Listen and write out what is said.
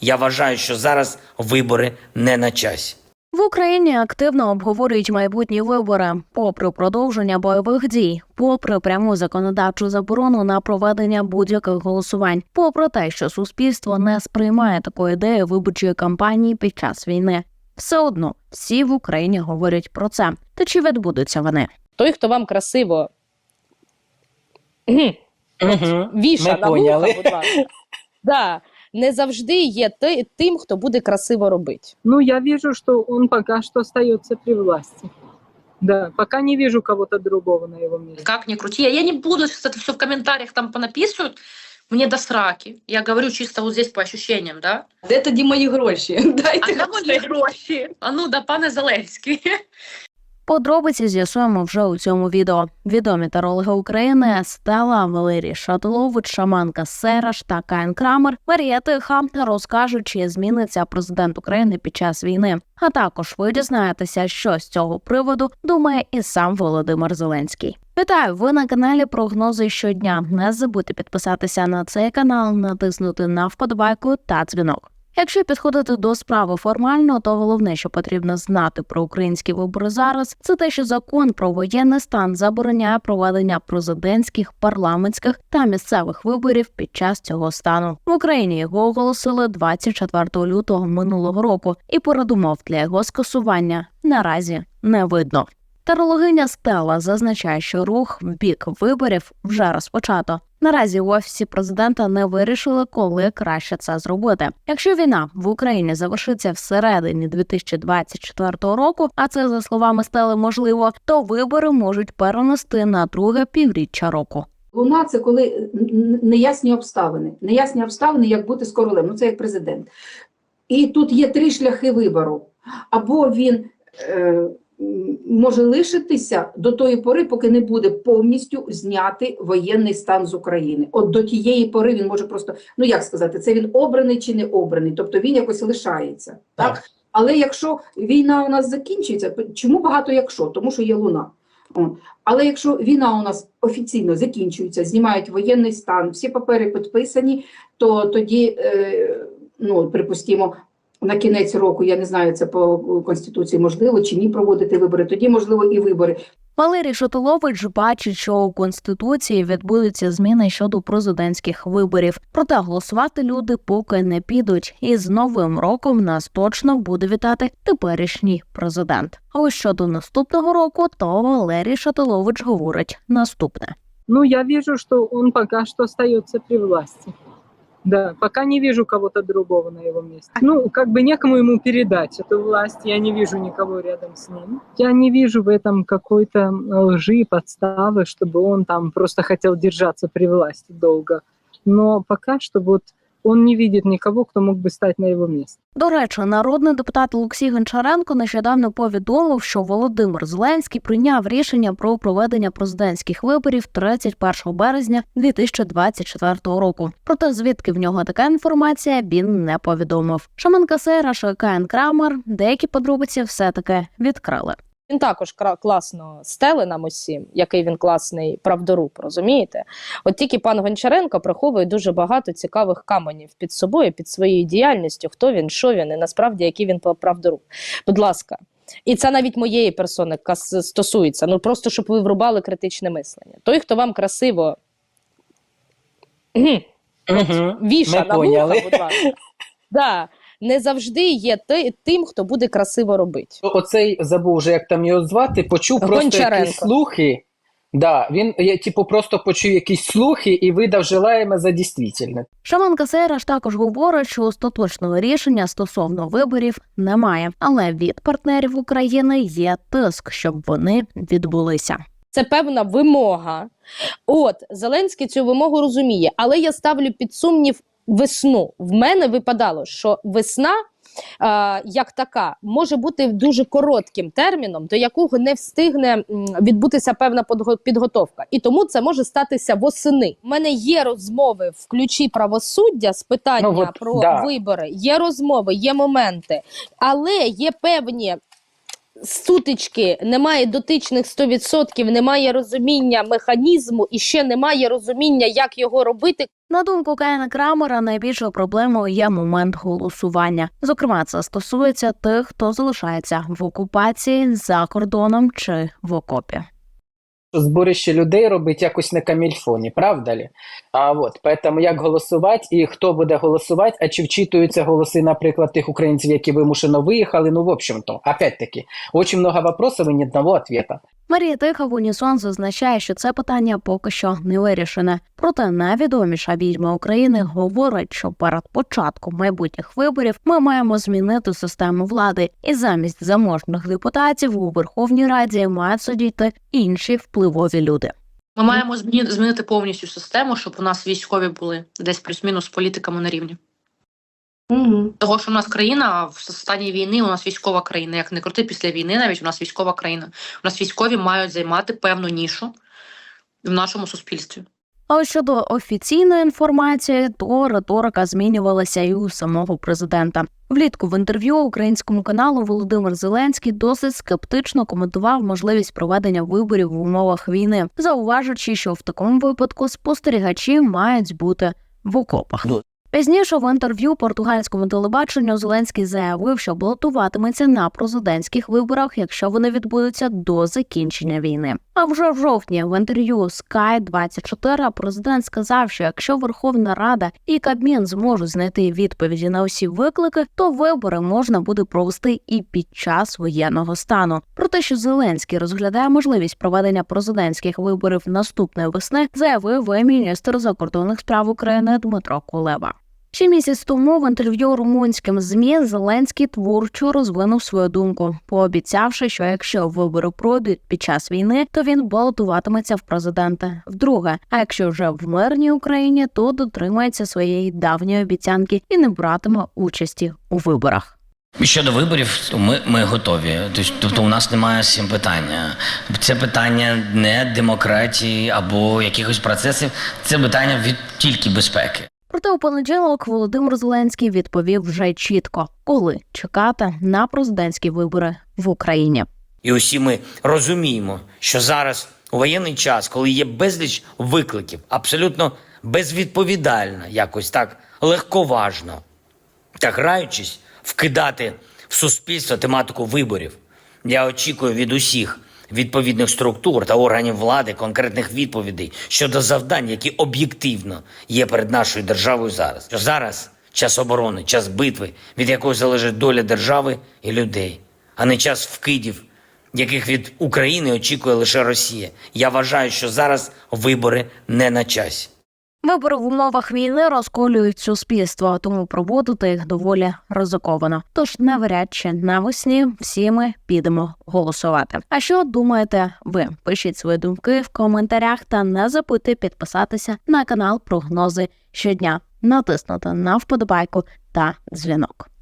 Я вважаю, що зараз вибори не на часі. В Україні активно обговорюють майбутні вибори, попри продовження бойових дій, попри пряму законодавчу заборону на проведення будь-яких голосувань, попри те, що суспільство не сприймає таку ідею виборчої кампанії під час війни. Все одно всі в Україні говорять про це. Та чи відбудуться вони? Той, хто вам красиво Угу. віша на вуха, будь ласка. Да, не завжди є тим, хто буде красиво робити. Ну, я вижу, что он пока что остается при власти. Да, пока не вижу кого-то другого на его месте. Как ни крути. Я не буду сейчас это все в комментариях там понаписывают. Мне до сраки. Я говорю чисто вот здесь по ощущениям, да? Де тоді мої гроші? А Дайте де мої гроші? А ну да, пане Зеленський. Подробиці з'ясуємо вже у цьому відео. Відомі тарологи України Стела Валерій Шатилович, Шаманка Сераш та Каїн Крамер Марія Тиха розкажуть, чи зміниться президент України під час війни. А також ви дізнаєтеся, що з цього приводу думає і сам Володимир Зеленський. Вітаю! Ви на каналі Прогнози щодня. Не забудьте підписатися на цей канал, натиснути на вподобайку та дзвінок. Якщо підходити до справи формально, то головне, що потрібно знати про українські вибори зараз, це те, що закон про воєнний стан забороняє проведення президентських, парламентських та місцевих виборів під час цього стану. В Україні його оголосили 24 лютого минулого року, і передумов для його скасування наразі не видно. Тарологиня Стела зазначає, що рух в бік виборів вже розпочато. Наразі у офісі президента не вирішили, коли краще це зробити. Якщо війна в Україні завершиться всередині 2024 року, а це за словами Стели можливо, то вибори можуть перенести на друге півріччя року. Луна це коли неясні обставини. Неясні обставини, як бути з королем. Ну це як президент. І тут є три шляхи вибору. Або він е, може лишитися до тої пори, поки не буде повністю зняти воєнний стан з України. От до тієї пори він може просто, ну як сказати, це він обраний чи не обраний, тобто він якось лишається. Так? Так. Але якщо війна у нас закінчиться, чому багато якщо? Тому що є луна. Але якщо війна у нас офіційно закінчується, знімають воєнний стан, всі папери підписані, то тоді, е, ну припустимо, на кінець року, я не знаю, це по конституції можливо чи ні проводити вибори. Тоді можливо і вибори. Валерій Шатилович бачить, що у конституції відбудуться зміни щодо президентських виборів. Проте голосувати люди поки не підуть, і з новим роком нас точно буде вітати теперішній президент. А ось щодо наступного року, то Валерій Шатилович говорить наступне. Ну, я вижу, что он пока что остается при власти. Да, пока не вижу кого-то другого на его месте. Ну, как бы некому ему передать эту власть, я не вижу никого рядом с ним. Я не вижу в этом какой-то лжи, подставы, чтобы он там просто хотел держаться при власти долго. Но пока что вот он не видит никого, кто мог бы стать на его место. До речі, народний депутат Олексій Гончаренко нещодавно повідомив, що Володимир Зеленський прийняв рішення про проведення президентських виборів 31 березня 2024 року. Проте звідки в нього така інформація, він не повідомив. Шаманка Сера, Каїн Крамер деякі подробиці все таки відкрили. Він також класно стели нам усім, який він класний правдоруб, розумієте? От тільки пан Гончаренко приховує дуже багато цікавих каменів під собою, під своєю діяльністю, хто він, що він, і насправді який він правдоруб. Будь ласка. І це навіть моєї персони яка стосується. Ну просто щоб ви врубали критичне мислення. Той, хто вам красиво Угу. віша на вуха, будь ласка. Да, не завжди є ти- тим, хто буде красиво робити. Оцей забув вже, як там його звати, почув просто якісь слухи. Да, він я, типу, просто почув якісь слухи і видав желаємо за дійсне. Шаманка Сейраш також говорить, що остаточного рішення стосовно виборів немає, але від партнерів України є тиск, щоб вони відбулися. Це певна вимога. От Зеленський цю вимогу розуміє, але я ставлю під сумнів весну. В мене випадало, що весна. е, Як така може бути дуже коротким терміном, до якого не встигне відбутися певна підготовка, і тому це може статися восени. У мене є розмови в ключі правосуддя з питання Ну, от, про да. вибори. Є розмови, є моменти, але є певні сутички, немає дотичних 100%, немає розуміння механізму і ще немає розуміння, як його робити. На думку Каїна Крамера, найбільшою проблемою є момент голосування. Зокрема, це стосується тих, хто залишається в окупації за кордоном чи в окопі. зборище людей робить якось на камільфоні, правда ли? А от поэтому як голосувати і хто буде голосувати, а чи вчитуються голоси, наприклад, тих українців, які вимушено виїхали? Ну, в общем-то, опять-таки, очень много вопросов и ни одного ответа. Марія Тиха в унісон зазначає, що це питання поки що не вирішене. Проте найвідоміша відьма України говорить, що перед початком майбутніх виборів ми маємо змінити систему влади, і замість заможних депутатів у Верховній Раді мають сидіти інші впливові люди. Ми маємо змінити повністю систему, щоб у нас військові були десь плюс-мінус з політиками на рівні. Угу. Того, що у нас країна в стані війни, у нас військова країна. Як не крути після війни, навіть у нас військова країна. У нас військові мають займати певну нішу в нашому суспільстві. А ось щодо офіційної інформації, то риторика змінювалася і у самого президента. Влітку в інтерв'ю українському каналу Володимир Зеленський досить скептично коментував можливість проведення виборів в умовах війни, зауважуючи, що в такому випадку спостерігачі мають бути в окопах. Пізніше в інтерв'ю португальському телебаченню Зеленський заявив, що балотуватиметься на президентських виборах, якщо вони відбудуться до закінчення війни. А вже в жовтні в інтерв'ю Sky 24 президент сказав, що якщо Верховна Рада і Кабмін зможуть знайти відповіді на усі виклики, то вибори можна буде провести і під час воєнного стану. Про те, що Зеленський розглядає можливість проведення президентських виборів наступної весни, заявив міністр закордонних справ України Дмитро Кулеба. Ще місяць тому в інтерв'ю румунським змі Зеленський творчо розвинув свою думку, пообіцявши, що якщо вибори пройдуть під час війни, то він балотуватиметься в президенти. Вдруге, а якщо вже в мирній Україні, то дотримається своєї давньої обіцянки і не братиме участі у виборах. Щодо виборів, то ми, ми готові. Тобто, у нас немає цим питання. Це питання не демократії або якихось процесів, це питання від тільки безпеки. Проте у понеділок Володимир Зеленський відповів вже чітко, коли чекати на президентські вибори в Україні. І усі ми розуміємо, що зараз у воєнний час, коли є безліч викликів, абсолютно безвідповідально, якось так легковажно та граючись, вкидати в суспільство тематику виборів. Я очікую від усіх відповідних структур та органів влади конкретних відповідей щодо завдань, які об'єктивно є перед нашою державою зараз. Що зараз час оборони, час битви, від якої залежить доля держави і людей, а не час вкидів, яких від України очікує лише Росія. Я вважаю, що зараз вибори не на часі. Вибори в умовах війни розколюють суспільство, тому проводити їх доволі ризиковано. Тож навряд чи навесні всі ми підемо голосувати. А що думаєте ви? Пишіть свої думки в коментарях та не забудьте підписатися на канал Прогнози щодня, натиснути на вподобайку та дзвінок.